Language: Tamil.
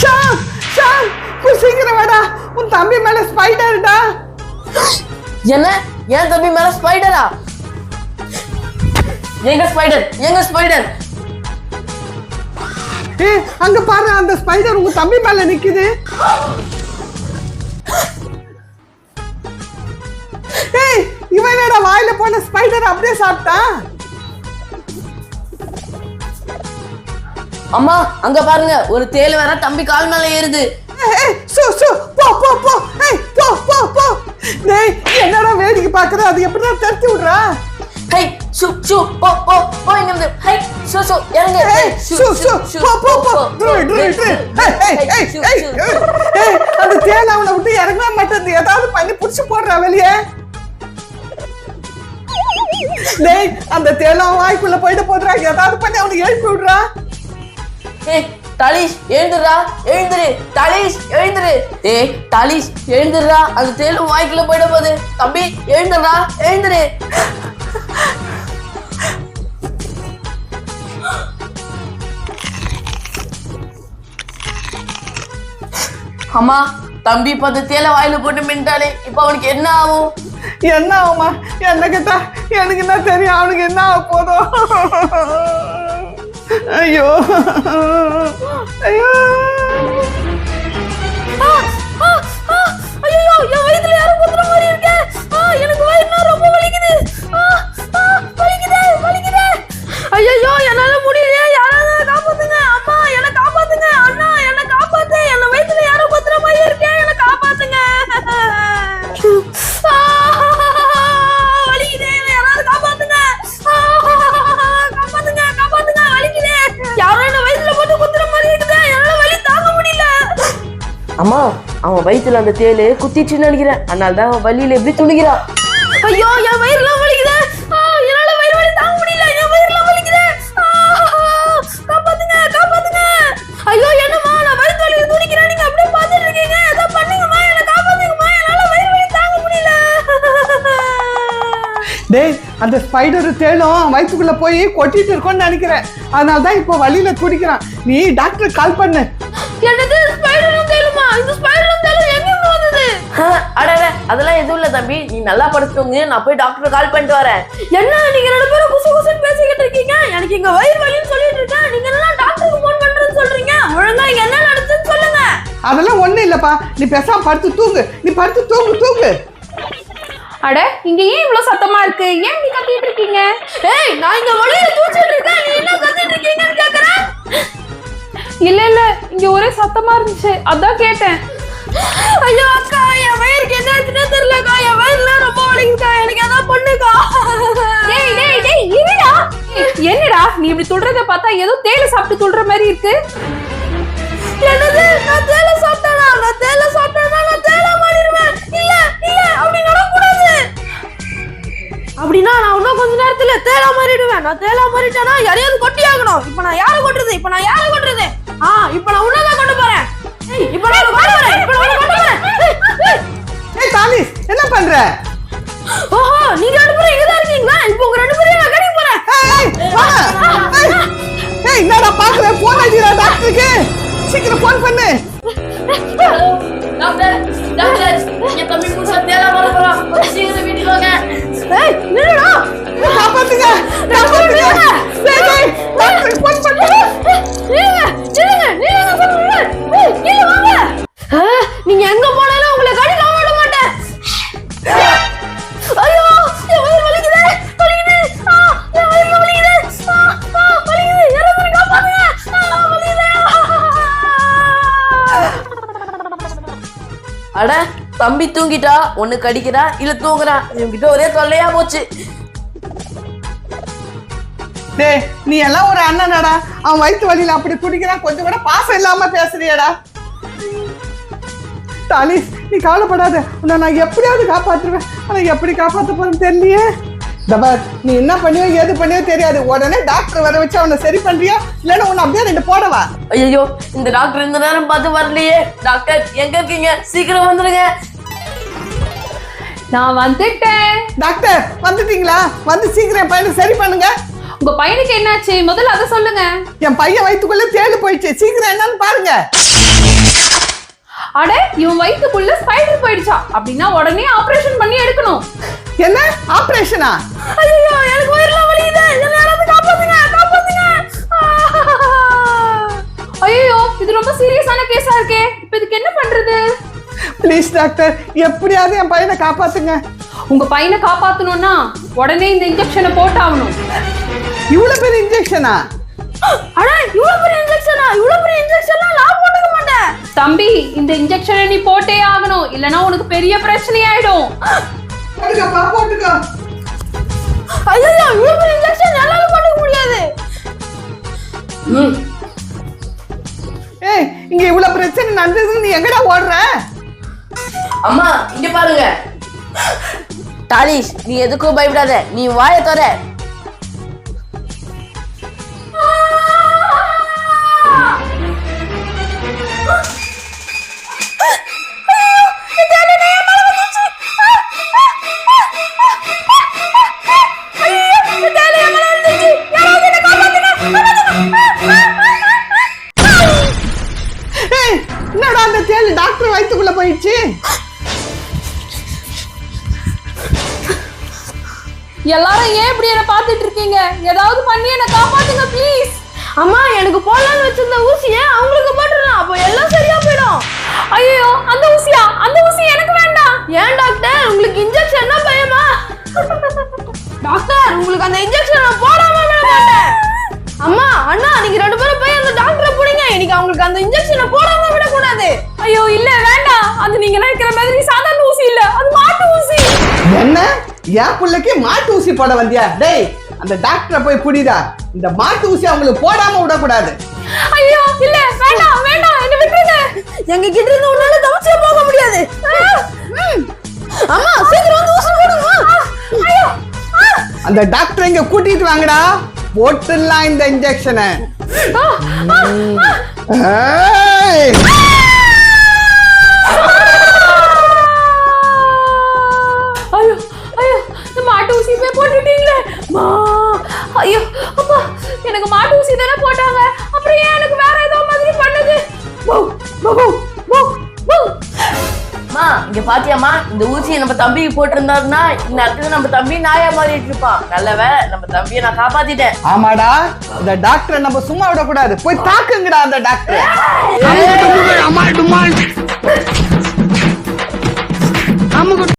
ஷாம் ஷாம் கொஞ்சம் சீக்கிரம் வாடா. உன் தம்பி மேல ஸ்பைடர்டா என்ன? என் தம்பி மேல ஸ்பைடரா எங்க ஸ்பைடர் எங்க ஸ்பைடர் அங்க பாரு அந்த ஸ்பைடர் உங்க தம்பி மேல நிக்குது. ஏய் இவன் என்னடா வாயில போன ஸ்பைடர் அப்படியே சாப்பிட்டான் அம்மா அங்க பாருங்க ஒரு தேள் வேற தம்பி கால் மேல ஏறுது. சு சு போ போ போ. ஏய் போ போ போ. டேய் என்னடா வேடிக்கை பாக்குற அது எப்படிடா தடுத்து விடுறா? ஹை சு சு போ போ போ இங்க ஹை சு சு இறங்கு ஹை, ஏய் சு சு போ போ போ ட்ரு ட்ரு ட்ரு ஏய் ஏய் ஏய் சு, ஏய் சு. ஏய் அந்த தேல் அவனை விட்டு இறங்கவே மாட்டேங்குது ஏதாவது பண்ணி புடிச்சு போடுறா வெளியே. டேய் அந்த தேலம் வாய்க்குள்ள போயிட்டு போடுறா. ஏதாவது பண்ணி அவனை எழுப்பி விடுறா. ஏய் தாலிஷ் எழுந்துடுறா. எழுந்துரு தாலிஷ் எழுந்துரு. ஏய் தாலிஷ் எழுந்துடுறா. அந்த தேள் வாய்க்குள்ள போயிட போகுது. தம்பி எழுந்துடுறா. எழுந்துரு. அம்மா தம்பி இப்ப அந்த தேலை வாயில போட்டு மின்ட்டாலே இப்ப அவனுக்கு என்ன ஆகும்? என்ன ஆகுமா என்ன கேட்டா எனக்கு என்ன தெரியும்? அவனுக்கு என்ன ஆக போதும் ஐயோ ஐயோ. ஐயோ. அம்மா அவன் வயித்துல அந்த தேளு குத்திச்சுன்னு நினைக்கிறேன். அதனால தான் அவன் வலியில எப்படி துணிக்கிறான். ஐயோ என் வயிறுலாம் வலிக்குது. ஆ, என்னால வயிறு வலி தாங்க முடியல. என் வயிறுலாம் வலிக்குது. ஆ, காப்பாத்துங்க காப்பாத்துங்க. ஐயோ என்னம்மா நான் வயிறு வலி துடிக்கிறேன் நீங்க அப்படியே பார்த்துட்டு இருக்கீங்க. ஏதோ பண்ணுங்கம்மா என்ன காப்பாத்துங்கம்மா. என்னால வயிறு வலி தாங்க முடியல. டேய் அந்த ஸ்பைடர் தேலும் வயிற்றுக்குள்ள போய் கொட்டிட்டு இருக்கோன்னு நினைக்கிறேன். அதனால தான் இப்போ வழியில துடிக்கிறான் நீ டாக்டர் கால் பண்ணு. தம்பி நீ நல்லா படுத்துங்க நான் போய் டாக்டர் கால் பண்ணிட்டு வரேன். என்ன நீங்க ரெண்டு பேரும் குசு குசுன்னு பேசிக்கிட்டு இருக்கீங்க? எனக்கு இங்க வயிறு வலின்னு சொல்லிட்டு இருக்கேன். நீங்க எல்லாம் டாக்டருக்கு ஃபோன் பண்றேன்னு சொல்றீங்க? ஒழுங்கா இங்க என்ன நடந்துன்னு சொல்லுங்க. அதெல்லாம் ஒண்ணும் இல்லப்பா. நீ பேசாம படுத்து தூங்கு. நீ படுத்து தூங்கு தூங்கு. அட இங்க ஏன் இவ்வளவு சத்தமா இருக்கு? ஏன் இப்படி கத்திட்டு இருக்கீங்க? ஏய் நான் இங்க வழியில தூச்சிட்டு இருக்கேன். நீ என்ன கத்திட்டு இருக்கீங்கன்னு கேக்குறேன் இல்ல இல்ல இங்க ஒரே சத்தமா இருந்துச்சு. அதான் கேட்டேன். ஐயோ அக்கா என் வயிறுக்கு என்ன தெரியலக்கா என் வயிறுல ரொம்ப வலிக்குதுக்கா. எனக்கு எதாவது பண்ணுக்கா. டேய் டேய் டேய் இருடா. என்னடா நீ இப்படி சொல்றத பார்த்தா ஏதோ தேயிலை சாப்பிட்டு சொல்ற மாதிரி இருக்கு. என்னது? நான் தேல சாப்பிட்டேனா? நான் தேல சாப்பிட்டேனா? நான் தேல மாறிடுவேன். இல்ல இல்ல அப்படி நடக்கூடாது. அப்படின்னா நான் இன்னும் கொஞ்ச நேரத்துல தேலா மாறிடுவேன். நான் தேலா மாறிட்டேனா? யாரையாவது கொட்டி ஆகணும் இப்போ நான் யாரை கொட்டுறது? இப்போ நான் யாரை கொட்டுறது? ஆ இப்போ நான் ஓஹோ நீங்க ரெண்டு பேரும் இங்க தான் இருக்கீங்களா? இப்போ உங்க ரெண்டு பேரையும் நான் கடிக்க போறேன். ஏய், என்னடா பாக்குற போன் அடிக்கிறா டாக்டருக்கு. சீக்கிரம் போன் பண்ணு. அட தம்பி தூங்கிட்டா? ஒண்ணு கடிக்கிறா? இல்ல தூங்குறா? இவங்கிட்ட ஒரே தொல்லையா போச்சு. டேய் நீ எல்லாம் ஒரு அண்ணனடா. அவன் வயிற்று வழியில அப்படி துடிக்கிறான் கொஞ்சம் கூட பாசம் இல்லாம பேசுறியடா. தாலி நீ கவலைப்படாத. உன்னை நான் எப்படியாவது காப்பாத்துருவேன் ஆனா எப்படி காப்பாத்த போறேன்னு தெரியலையே. பார், நீ என்ன பண்ணியோ ஏது பண்ணியோ தெரியாது. உடனே டாக்டர் வர வச்சு அவனை சரி பண்றியா? இல்லைன்னா உன்னை அப்படியே ரெண்டு போடவா? ஐயோ இந்த டாக்டர் இந்த நேரம் பார்த்து வரலையே. டாக்டர் எங்க இருக்கீங்க? சீக்கிரம் வந்துருங்க. நான் வந்துட்டேன். டாக்டர் வந்துட்டீங்களா? வந்து சீக்கிரம் என் பையனை சரி பண்ணுங்க. உங்க பையனுக்கு என்னாச்சு? முதல்ல அதை சொல்லுங்க. என் பையன் வயித்துக்குள்ள தேடு போயிடுச்சு. சீக்கிரம் என்னன்னு பாருங்க. அட இவன் வயித்துக்குள்ள ஸ்பைடர் போயிடுச்சா? அப்படின்னா உடனே ஆபரேஷன் பண்ணி எடுக்கணும். என்ன? ஆபரேஷனா? ஐயோ எனக்கு வயிறுலாம் வலிக்குது. என்ன யாராவது காப்பாத்துங்க காப்பாத்துங்க. ஐயோ இது ரொம்ப சீரியஸான கேஸா இருக்கே. இப்ப இதுக்கு என்ன பண்றது? ப்ளீஸ் டாக்டர் எப்படியாவது என் பையனை காப்பாத்துங்க. உங்க பையனை காப்பாத்தணும்னா உடனே இந்த இன்ஜெக்ஷனை போட்டாகணும். இவ்வளவு பெரிய இன்ஜெக்ஷனா அட இவ்வளவு பெரிய இன்ஜெக்ஷனா இவ்வளவு பெரிய இன்ஜெக்ஷன்லாம் நான் போட்டுக்க மாட்டேன். தம்பி இந்த இன்ஜெக்ஷனை நீ போட்டே ஆகணும். இல்லனா உனக்கு பெரிய பிரச்சனை ஆயிடும் போட்டுக்கப்பா போட்டுக்கோ. ஐயோ இவ்வளவு இன்ஜெக்ஷன் என்னால போட்டுக்க முடியாது? ஏய் இங்க இவ்வளவு பிரச்சனை நடந்ததுன்னு நீ எங்கடா ஓடுற? அம்மா இங்க பாருங்க. தாலிஷ் நீ எதுக்கும் பயப்படாத. நீ வாயை தர எல்லாரும் ஏன் இப்படி என்ன பார்த்துட்டு இருக்கீங்க? ஏதாவது பண்ணி என்ன காப்பாத்துங்க ப்ளீஸ் அம்மா எனக்கு போடலாம்னு வச்சிருந்த ஊசியை அவங்களுக்கு போட்டுடலாம் அப்போ எல்லாம் சரியா போயிடும். ஐயோ அந்த ஊசியா? அந்த ஊசி எனக்கு வேண்டாம். ஏன் டாக்டர்? உங்களுக்கு இன்ஜெக்ஷன் பயமா? டாக்டர் உங்களுக்கு அந்த இன்ஜெக்ஷன் நான் போடாம விட மாட்டேன். அம்மா அண்ணா நீங்க ரெண்டு பேரும் போய் அந்த டாக்டரை பிடிங்க. இன்னைக்கு அவங்களுக்கு அந்த இன்ஜெக்ஷனை போடாம விடக்கூடாது. ஐயோ இல்ல வேண்டாம். அது நீங்க நினைக்கிற மாதிரி சாதாரண என் பிள்ளைக்கு மாட்டு ஊசி போட வந்தியா? டேய் அந்த டாக்டரை போய் புடிடா. இந்த மாட்டு ஊசி அவங்களுக்கு போடாம விடக்கூடாது. ஐயோ இல்ல வேண்டாம் வேண்டாம் என்ன விட்டுருங்க. எங்க கிட்ட இருந்து உன்னால தப்பிச்சே போக முடியாது. அம்மா சீக்கிரம் வந்து ஊசி போடுங்க ஐயோ! அந்த டாக்டர் இங்க கூட்டிட்டு வாங்கடா. போட்டுடலாம் இந்த இன்ஜெக்ஷனை பாத்தியாமா இந்த ஊசியை நம்ம தம்பிக்கு போட்டிருந்தாருன்னா இந்த அடுத்தது நம்ம தம்பி நாயா மாறிட்டு இருப்பான். நல்லவ நம்ம தம்பியை நான் காப்பாத்திட்டேன். ஆமாடா இந்த டாக்டரை நம்ம சும்மா விடக்கூடாது. போய் தாக்குங்கடா அந்த டாக்டர்.